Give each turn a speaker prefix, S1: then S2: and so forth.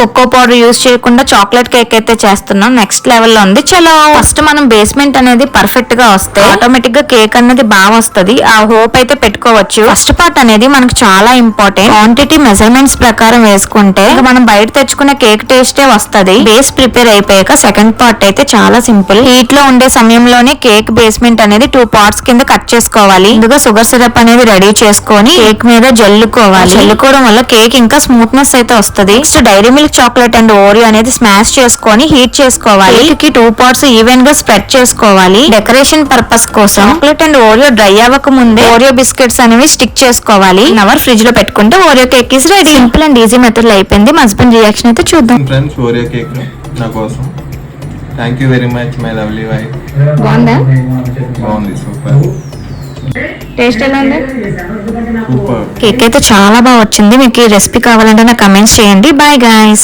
S1: Cocoa powder use చేయకుండా chocolate cake అయితే చేస్తున్నాం. నెక్స్ట్ లెవెల్లో ఉంది. చలో. ఫస్ట్ మనం బేస్మెంట్ అనేది పర్ఫెక్ట్గా వస్తే ఆటోమేటిక్గా కేక్ అనేది బాగా వస్తుంది. ఆ హోప్ అయితే పెట్టుకోవచ్చు. ఫస్ట్ పార్ట్ అనేది మనకు చాలా ఇంపార్టెంట్ క్వాంటిటీ మెజర్మెంట్స్ ప్రకారం వేసుకుంటే మనం బయట తెచ్చుకున్న కేక్ టేస్టే వస్తుంది. బేస్ ప్రిపేర్ అయిపోయాక సెకండ్ పార్ట్ అయితే చాలా సింపుల్ హీట్లో ఉండే సమయంలోనే కేక్ బేస్మెంట్ అనేది టూ పార్ట్స్ కింద కట్ చేసుకోవాలి. ముందుగా షుగర్ సిరప్ అనేది రెడీ చేసుకొని కేక్ మీద జల్లుకోవాలి. జల్లుకోవడం వల్ల కేక్ ఇంకా స్మూత్నెస్ అయితే వస్తుంది. Next dairy milk chocolate and Oreo అనేది స్మాష్ చేసుకొని హీట్ చేసుకోవాలి. కేక్కి టూ పార్ట్స్ ఈవెన్గా స్ప్రెడ్ చేసుకోవాలి. డెకరేషన్ పర్పస్ కోసం చాక్లెట్ అండ్ ఓరియో డ్రై అవ్వక ముందే ఓరియో బిస్కెట్స్ అనేవి స్టిక్ చేసుకోవాలి. అవర్ ఫ్రిడ్జ్లో పెట్టుకుంటే Oreo cake is ready simple and easy మెథడ్లో అయిపోయింది. మా హస్బెండ్ రియాక్షన్ అయితే చూద్దాం.
S2: ఫ్రెండ్స్ ఓరియో కేక్ నా కోసం. Thank you very much my lovely wife
S1: బాగుందా?
S2: బాగుంది సూపర్.
S1: టేస్ట్ ఎలా ఉంది? కేక్ అయితే చాలా బాగా వచ్చింది. మీకు ఈ రెసిపీ కావాలంటే నాకు కమెంట్స్ చేయండి. Bye guys